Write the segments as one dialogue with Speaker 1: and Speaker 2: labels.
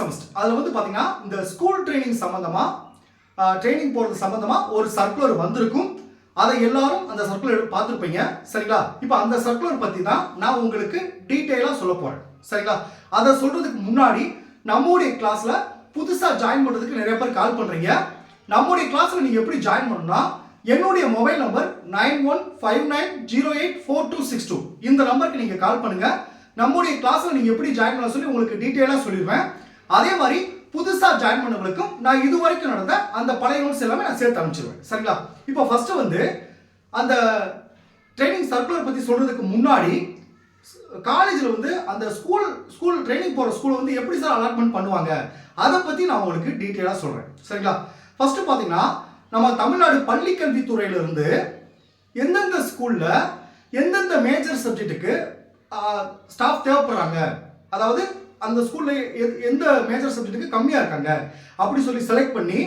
Speaker 1: Semester அதில் வந்து பார்த்தீங்கன்னா இந்த ஸ்கூல் ட்ரைனிங் சம்மந்தமாக ட்ரைனிங் போகிறது சம்மந்தமாக ஒரு சர்க்குலர் வந்திருக்கும். அதை எல்லாரும் அந்த சர்க்குலர் பார்த்துருப்பீங்க. சரிங்களா? இப்போ அந்த சர்க்குலர் பற்றி தான் நான் உங்களுக்கு டீட்டெயிலாக சொல்ல போகிறேன் சரிங்களா? அதை சொல்கிறதுக்கு முன்னாடி நம்முடைய கிளாஸில் புதுசாக ஜாயின் பண்ணுறதுக்கு நிறைய பேர் கால் பண்ணுறீங்க நம்முடைய கிளாஸில் நீங்கள் எப்படி ஜாயின் பண்ணணும்னா என்னுடைய mobile number nine one five nine zero eight four two six two. இந்த நம்பருக்கு நீங்கள் கால் பண்ணுங்கள் நம்முடைய கிளாஸில் நீங்கள் எப்படி ஜாயின் பண்ண சொல்லி உங்களுக்கு டீட்டெயிலாக சொல்லிடுவேன். அதே மாதிரி புதுசாக ஜாயின் பண்ணவங்களுக்கும் நான் இது வரைக்கும் நடந்த அந்த பழைய நோட்ஸ் எல்லாமே நான் சேர்த்து அனுப்பிச்சிருவேன். சரிங்களா? இப்போ ஃபஸ்ட்டு வந்து அந்த ட்ரைனிங் சர்க்குலர் பற்றி சொல்கிறதுக்கு முன்னாடி காலேஜில் வந்து அந்த ஸ்கூல் ஸ்கூல் ட்ரைனிங் போகிற ஸ்கூலை வந்து எப்படி சார் அலாட்மெண்ட் பண்ணுவாங்க? அதை பற்றி நான் உங்களுக்கு டீட்டெயிலாக சொல்கிறேன் சரிங்களா? ஃபஸ்ட்டு பார்த்தீங்கன்னா நம்ம தமிழ்நாடு பள்ளிக்கல்வித்துறையிலிருந்து எந்தெந்த ஸ்கூலில் எந்தெந்த மேஜர் சப்ஜெக்ட்டுக்கு ஸ்டாஃப் தேவைப்படுறாங்க? அதாவது அந்த ஸ்கூலில் எந்த மேஜர் சப்ஜெக்ட்டுக்கு கம்மியாக இருக்காங்க? அப்படி சொல்லி செலக்ட் பண்ணி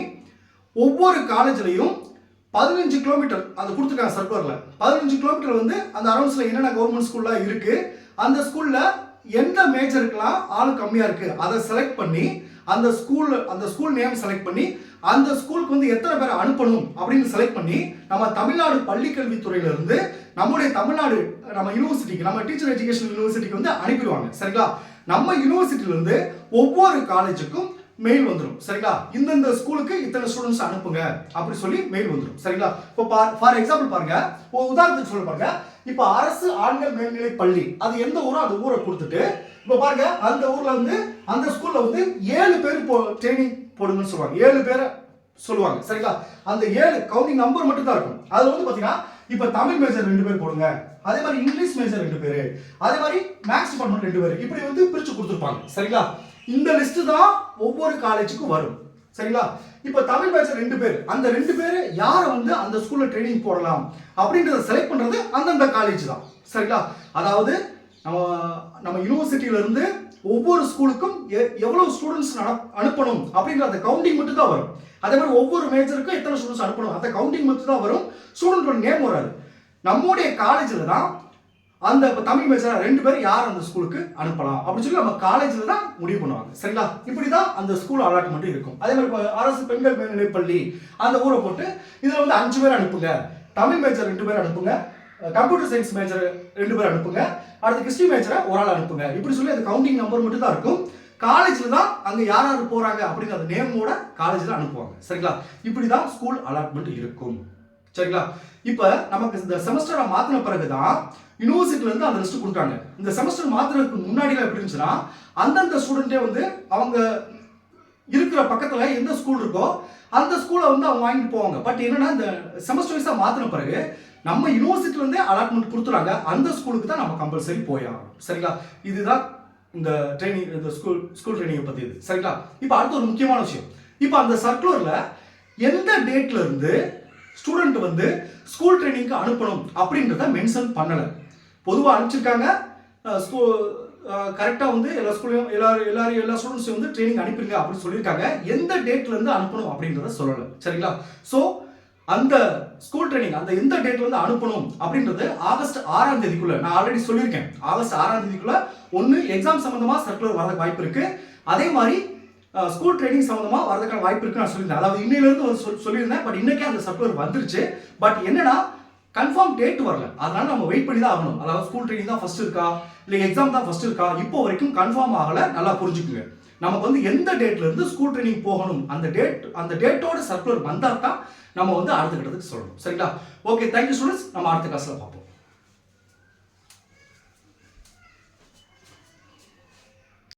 Speaker 1: ஒவ்வொரு காலேஜ்லையும் பதினஞ்சு கிலோமீட்டர் அது கொடுத்துருக்காங்க சர்க்குலரில் பதினஞ்சு கிலோமீட்டர் வந்து அந்த அரௌண்ட்ஸில் என்னென்ன கவர்மெண்ட் ஸ்கூல்லாம் இருக்குது அந்த ஸ்கூலில் எந்த மேஜருக்கெல்லாம் ஆள் கம்மியாக இருக்குது அதை செலக்ட் பண்ணி அந்த ஸ்கூல் அந்த ஸ்கூல் நேம் செலக்ட் பண்ணி அந்த ஸ்கூலுக்கு வந்து எத்தனை பேரை அனுப்பணும் அப்படின்னு செலக்ட் பண்ணி நம்ம தமிழ்நாடு பள்ளிக்கல்வித்துறையிலிருந்து நம்முடைய தமிழ்நாடு நம்ம யூனிவர்சிட்டிக்கு நம்ம டீச்சர் எஜுகேஷன் யூனிவர்சிட்டிக்கு வந்து அனுப்பிடுவாங்க. சரிங்களா? நம்ம யூனிவர்சிட்டியிலேருந்து ஒவ்வொரு காலேஜுக்கும் மெயில் வந்துடும் சரிங்களா? இந்தந்த ஸ்கூலுக்கு இத்தனை ஸ்டூடெண்ட்ஸ் அனுப்புங்க. அப்படி சொல்லி மெயில் வந்துடும் சரிங்களா? இப்போ ஃபார் எக்ஸாம்பிள் பாருங்க. ஒரு உதாரணத்துக்கு சொல்ல பாருங்க. இப்போ அரசு ஆண்கள் மேல்நிலை பள்ளி அது எந்த ஊரோ அந்த ஊரை கொடுத்துட்டு இப்போ பாருங்க அந்த ஊர்ல வந்து அந்த ஸ்கூல்ல வந்து ஏழு பேர் போ ட்ரைனிங் போடுங்கன்னு சொல்லுவாங்க. ஏழு பேரை சொல்லுவாங்க. சரிங்களா? அந்த ஏழு கவுண்டிங் நம்பர் மட்டும் தான் இருக்கும். அது வந்து பாத்தீங்கன்னா இப்போ தமிழ் மேஜர் ரெண்டு பேர் போடுங்க. அதே மாதிரி இங்கிலீஷ் மேஜர் ரெண்டு பேர். அதே மாதிரி மேக்ஸ் டிபார்ட்மெண்ட் ரெண்டு பேர். இப்படி வந்து பிரிச்சு கொடுத்துருப்பாங்க. சரிங்களா? இந்த லிஸ்ட் தான் ஒவ்வொரு காலேஜுக்கும் வரும். சரிங்களா? இப்போ தமிழ் மேஜர் ரெண்டு பேர். அந்த ரெண்டு பேர் யாரை வந்து அந்த ஸ்கூல்ல ட்ரைனிங் போடலாம் அப்படின்றத செலக்ட் பண்றது அந்தந்த காலேஜ் தான். சரிங்களா? அதாவது நம்ம நம்ம யூனிவர்சிட்டியில இருந்து ஒவ்வொரு ஸ்கூலுக்கும் எ- எவ்வளவு ஸ்டூடெண்ட்ஸ் அனுப்பணும் அப்படிங்கிற அந்த கவுண்டிங் மட்டும் தான் வரும். அதே மாதிரி ஒவ்வொரு மேஜருக்கும் எத்தனை ஸ்டூடெண்ட்ஸ் அனுப்பணும்? அந்த கவுண்டிங் மட்டும் தான் வரும் ஸ்டூடெண்டோட நேம் வராது. நம்முடைய காலேஜில் தான் அந்த இப்போ தமிழ் மேஜர் ரெண்டு பேரும் யார் அந்த ஸ்கூலுக்கு அனுப்பலாம்? அப்படின்னு சொல்லி நம்ம காலேஜில் தான் முடிவு பண்ணுவாங்க. சரிங்களா? இப்படி தான் அந்த ஸ்கூல் அலாட்மெண்ட் இருக்கும். அதே மாதிரி இப்போ அரசு பெண்கள் மேல்நிலைப்பள்ளி அந்த ஊரை போட்டு இதில் வந்து அஞ்சு பேர் அனுப்புங்க. தமிழ் மேஜர் ரெண்டு பேர் அனுப்புங்க. கம்ப்யூட்டர் சயின்ஸ் மேஜர் ரெண்டு பேர் அனுப்புங்க. அடுத்து ஹிஸ்ட்ரி மேஜரை ஒரு ஆள் அனுப்புங்க. இப்படி சொல்லி அது கவுண்டிங் நம்பர் மட்டும் தான் இருக்கும். காலேஜில் தான் அங்கே யார் யார் போகிறாங்க அப்படிங்கிற அந்த நேமோட காலேஜில் அனுப்புவாங்க. சரிங்களா? இப்படி தான் ஸ்கூல் அலாட்மெண்ட் இருக்கும். சரிங்களா? இப்போ நமக்கு இந்த செமஸ்டரை மாற்றின பிறகு தான் யூனிவர்சிட்டிலேருந்து அந்த லிஸ்ட் கொடுக்குறாங்க. இந்த செமஸ்டர் மாற்றுறதுக்கு முன்னாடிலாம் எப்படி இருந்துச்சுன்னா அந்தந்த ஸ்டூடெண்ட்டே வந்து அவங்க இருக்கிற பக்கத்தில் எந்த ஸ்கூல் இருக்கோ அந்த ஸ்கூலை வந்து அவங்க வாங்கிட்டு போவாங்க. பட் என்னன்னா இந்த செமஸ்டர் வைஸாக மாற்றின பிறகு நம்ம யூனிவர்சிட்டிலேருந்தே அலாட்மெண்ட் கொடுத்துறாங்க. அந்த ஸ்கூலுக்கு தான் நம்ம கம்பல்சரி போய் ஆகணும். சரிங்களா? இதுதான் இந்த ட்ரைனிங் இந்த ஸ்கூல் ஸ்கூல் ட்ரைனிங்கை பற்றி இது சரிங்களா? இப்போ அடுத்த ஒரு முக்கியமான விஷயம். இப்போ அந்த சர்க்குலரில் எந்த டேட்லேருந்து ஸ்டூடெண்ட் வந்து ஸ்கூல் ட்ரைனிங்க்கு அனுப்பணும் அப்படின்றத மென்ஷன் பண்ணலை. பொதுவாக அனுப்பிச்சிருக்காங்க. ஸ்கூல் கரெக்டாக வந்து எல்லா ஸ்கூலையும் எல்லாரும் எல்லாரும் எல்லா ஸ்டூடெண்ட்ஸையும் வந்து ட்ரைனிங் அனுப்பிடுங்க அப்படின்னு சொல்லியிருக்காங்க. எந்த டேட்லேருந்து அனுப்பணும் அப்படின்றத சொல்லலை. சரிங்களா? ஸோ அந்த ஸ்கூல் ட்ரைனிங் அந்த எந்த டேட்லேருந்து அனுப்பணும் அப்படின்றது ஆகஸ்ட் ஆறாம் தேதிக்குள்ள நான் ஆல்ரெடி சொல்லியிருக்கேன். ஆகஸ்ட் ஆறாம் தேதிக்குள்ள ஒன்று எக்ஸாம் சம்மந்தமாக சர்க்குலர் வரதுக்கு வாய்ப்பு இருக்குது அதே மாதிரி ஸ்கூல் ட்ரைனிங் சம்மந்தமாக வரதுக்கான வாய்ப்பு இருக்குன்னு நான் சொல்லியிருந்தேன். அதாவது இன்னையிலேருந்து ஒரு சொல் சொல்லியிருந்தேன் பட் இன்னைக்கே அந்த சர்க்குலர் வந்துருச்சு. பட் என்னன்னா கன்ஃபார்ம் டேட் வரல. அதனால நம்ம வெயிட் பண்ணி தான் ஆகணும். அதாவது ஸ்கூல் ட்ரைனிங் தான் ஃபர்ஸ்ட் இருக்கா? இல்லை எக்ஸாம் தான் ஃபர்ஸ்ட் இருக்கா? இப்போ வரைக்கும் கன்ஃபார்ம் ஆகலை. நல்லா புரிஞ்சுக்குங்க. நமக்கு வந்து எந்த டேட்ல இருந்து ஸ்கூல் ட்ரைனிங் போகணும்? அந்த டேட் அந்த டேட்டோட சர்க்குலர் வந்தால் தான் நம்ம வந்து அடுத்த கட்டத்துக்கு சொல்லணும். சரிங்களா? ஓகே தேங்க்யூ ஸ்டூடெண்ட்ஸ் நம்ம அடுத்த கிளாஸில் பார்ப்போம்.